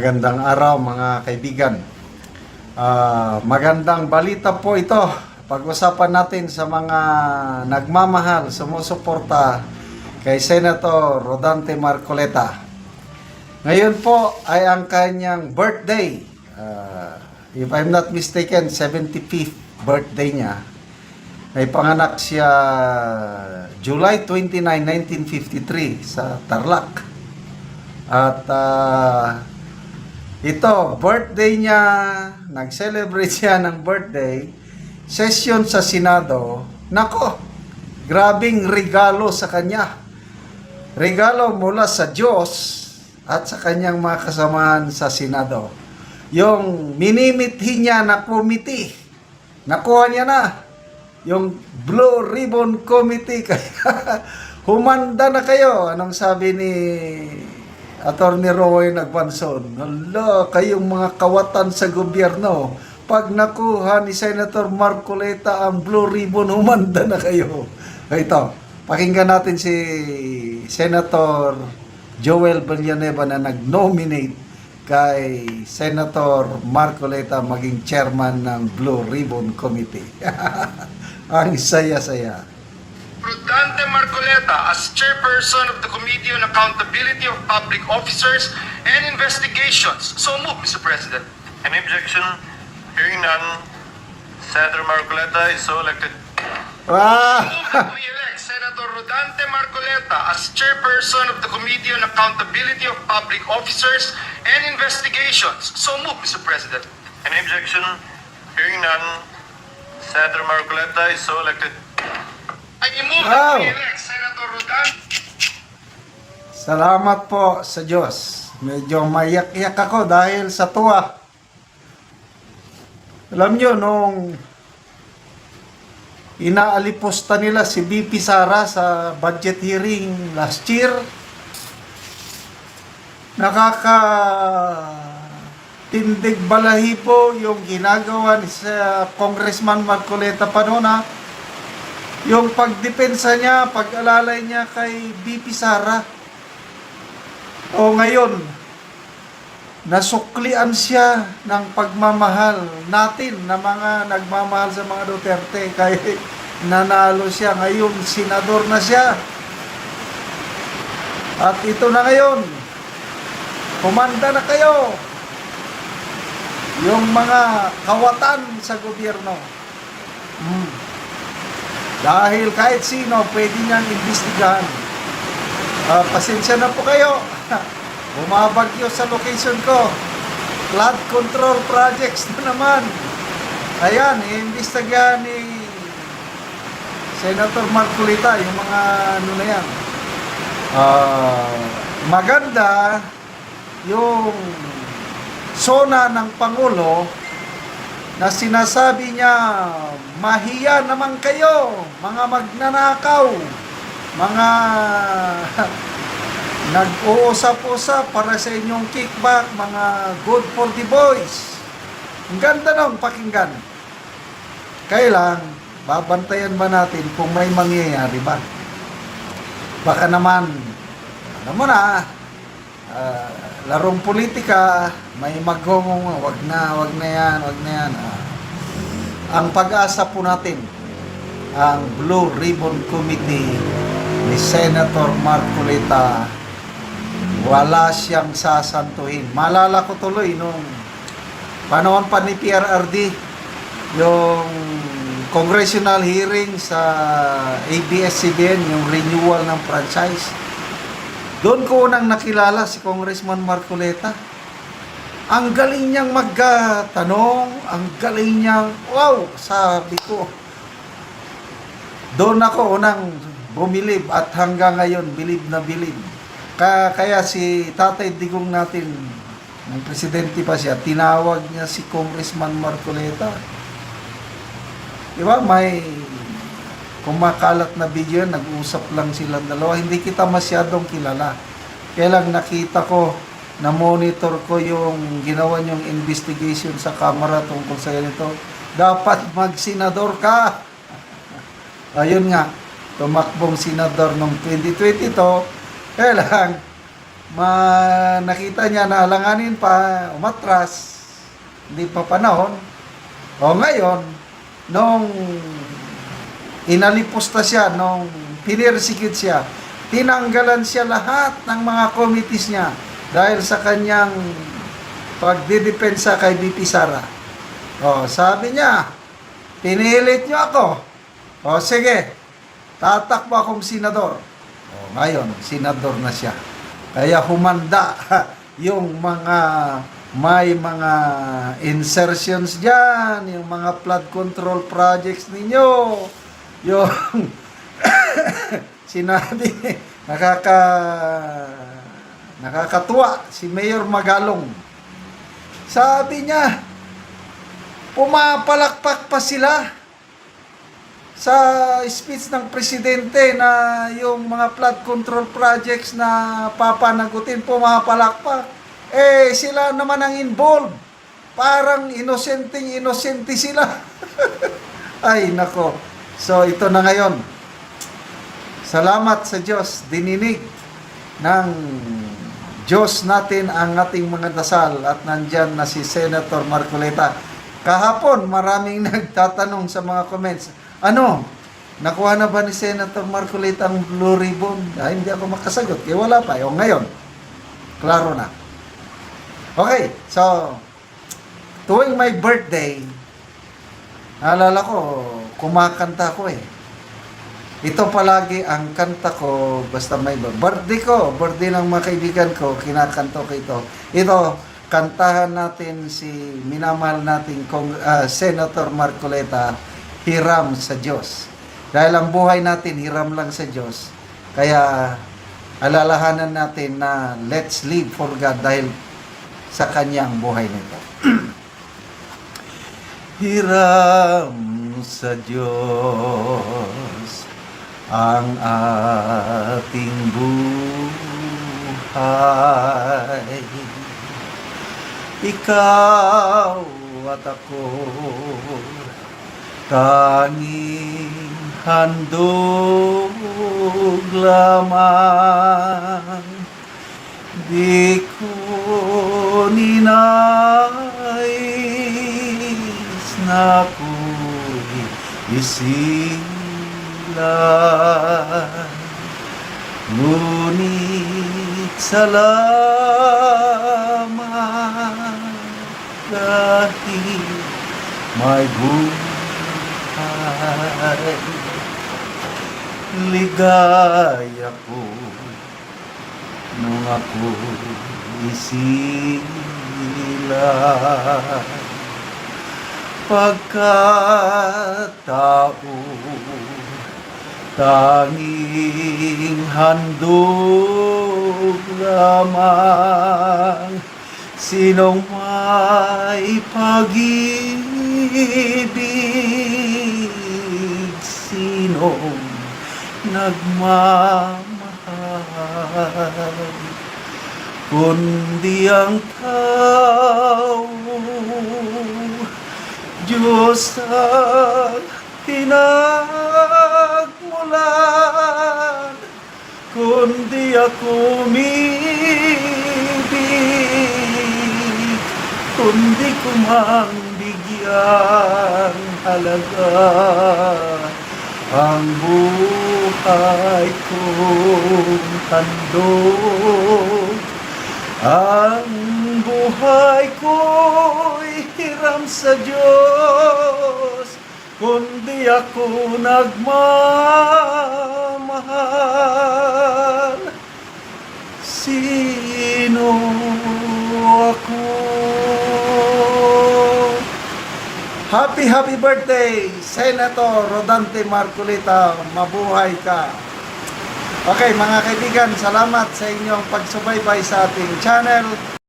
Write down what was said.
Magandang araw mga kaibigan. Ah, magandang balita po ito. Pag-usapan natin sa mga nagmamahal, sumusuporta kay Senator Rodante Marcoleta. Ngayon po ay ang kanyang birthday. Ah, if I'm not mistaken, 75th birthday niya. May panganak siya July 29, 1953 sa Tarlac. At ah, ito, birthday niya, nag-celebrate siya ng birthday, session sa Senado, nako, grabing regalo sa kanya. Regalo mula sa Diyos at sa kanyang mga kasamahan sa Senado. Yung minimithi niya na committee, nakuha niya na. Yung Blue Ribbon Committee, kaya humanda na kayo. Anong sabi ni Attorney Roy Nagbanson, Hala, kayong mga kawatan sa gobyerno, pag nakuha ni Senator Marcoleta ang Blue Ribbon, humanda na kayo. Ito, pakinggan natin si Senator Joel Villanueva na nag-nominate kay Senator Marcoleta maging chairman ng Blue Ribbon Committee. ang saya-saya. Prudante Marcoleta as chairperson of the Committee on Accountability of Public Officers and Investigations. So move, Mr. President. Any objection? Hearing none, Senator Marcoleta is so elected. Wow! Move that we elect Senator Rodante Marcoleta as chairperson of the Committee on Accountability of Public Officers and Investigations. So move, Mr. President. Any objection? Hearing none, Senator Marcoleta is so elected. I move Wow. Senator Rodante Salamat po sa Diyos. Medyo mayak-yak ako dahil sa tuwa. Alam nyo, nung inaaliposta nila si BP Sara sa budget hearing last year, nakaka tindig balahibo yung ginagawa ni sa Congressman Marcoleta pa noon ha. Yung pagdepensa niya, pag-alalay niya kay BP Sara. O ngayon, nasuklian siya ng pagmamahal natin na mga nagmamahal sa mga Duterte. Kaya nanalo siya. Ngayon senador na siya. At ito na ngayon kumanda na kayo. Yung mga kawatan sa gobyerno. Hmm. Dahil kahit sino pwede niyang imbestigahan Ah, pasensya na po kayo. Bumabagyo sa location ko. Flood control projects na naman. Ayan, iimbestigahan ni Senator Marcolita yung mga ano na yan. Ah, maganda yung sona ng Pangulo na sinasabi niya, mahiya naman kayo, mga magnanakaw, mga nag-uusap-usap para sa inyong kickback, mga good for the boys. Ang ganda nung pakinggan. Kailang, babantayan ba natin kung may mangyayari ba? Baka naman, alam mo na, ah, larong politika, may maghungong, wag na, wag na yan, wag na yan. Ah, ang pag-asa po natin, ang Blue Ribbon Committee ni Senator Marcoleta wala siyang sasantuhin. Malala ko tuloy nung panahon pa ni PRRD yung congressional hearing sa ABS-CBN, yung renewal ng franchise. Doon ko unang nakilala si Congressman Marcoleta. Ang galing niyang magtanong, ang galing niyang, wow, sabi ko, doon ako unang bumilib at hanggang ngayon bilib na bilib. Ka, kaya si Tatay Digong natin, ng presidente pa siya, tinawag niya si Congressman Marcoleta. Di ba? May kumakalat na video nag-usap lang silang dalawa. Hindi kita masyadong kilala. Kaya lang nakita ko, na-monitor ko yung ginawa niyong investigation sa camera tungkol sa ganito. Dapat mag-senador ka. Ayun nga, tumakbong senador noong 2022, kaya lang, ma nakita niya na alanganin pa, umatras, hindi pa panahon. O ngayon, nung inalipusta siya, nung pinirsikit siya, tinanggalan siya lahat ng mga committees niya dahil sa kanyang pagdidepensa kay BP Sara. O, sabi niya, pinilit niyo ako. O, sige, tatakbo akong senador. O, ngayon, senador na siya. Kaya humanda yung mga may mga insertions dyan, yung mga flood control projects ninyo, yung sinabi, nakaka nakakatuwa si Mayor Magalong. Sabi niya, pumapalakpak pa sila sa speech ng presidente na yung mga flood control projects na papanagutin pumapalakpak. Eh, sila naman ang involved. Parang inosenteng inosente sila. Ay, nako. So, ito na ngayon. Salamat sa Diyos. Dininig ng Diyos natin ang ating mga dasal at nandyan na si Senator Marcoleta. Kahapon, maraming nagtatanong sa mga comments, ano, nakuha na ba ni Senator Marcoleta ang Blue Ribbon? Ah, hindi ako makasagot, kaya wala pa. O ngayon, klaro na. Okay, so, tuwing my birthday, naalala ko, kumakanta ko eh. Ito palagi ang kanta ko, basta may birthday ko, birthday ng mga kaibigan ko, kinakanto ko ito. Ito, kantahan natin si minamahal nating Kong, ah, Senator Marcoleta, Hiram sa Diyos. Dahil ang buhay natin, hiram lang sa Diyos. Kaya, alalahanan natin na let's live for God dahil sa kanyang buhay nito. hiram sa Diyos ang ating buhay. Ikaw at ako tanging handog lamang di ko ninais na ko'y isilan. Ngunit salamat dahil may buhay. Ligaya ko nung ako isilan Pagkatao tanging handog lamang sinong may pag-ibig sinong nagmamahal kundi ang tao Diyos ang pinagmulan kundi ako umibig. Kundi ko mang bigyan halaga ang buhay kong handog ang buhay ko'y hiram sa Diyos kundi ako nagmamahal. Sino ako? Happy happy birthday Senator Rodante Marcolita. Mabuhay ka. Okay mga kaibigan salamat sa inyong pagsubaybay sa ating channel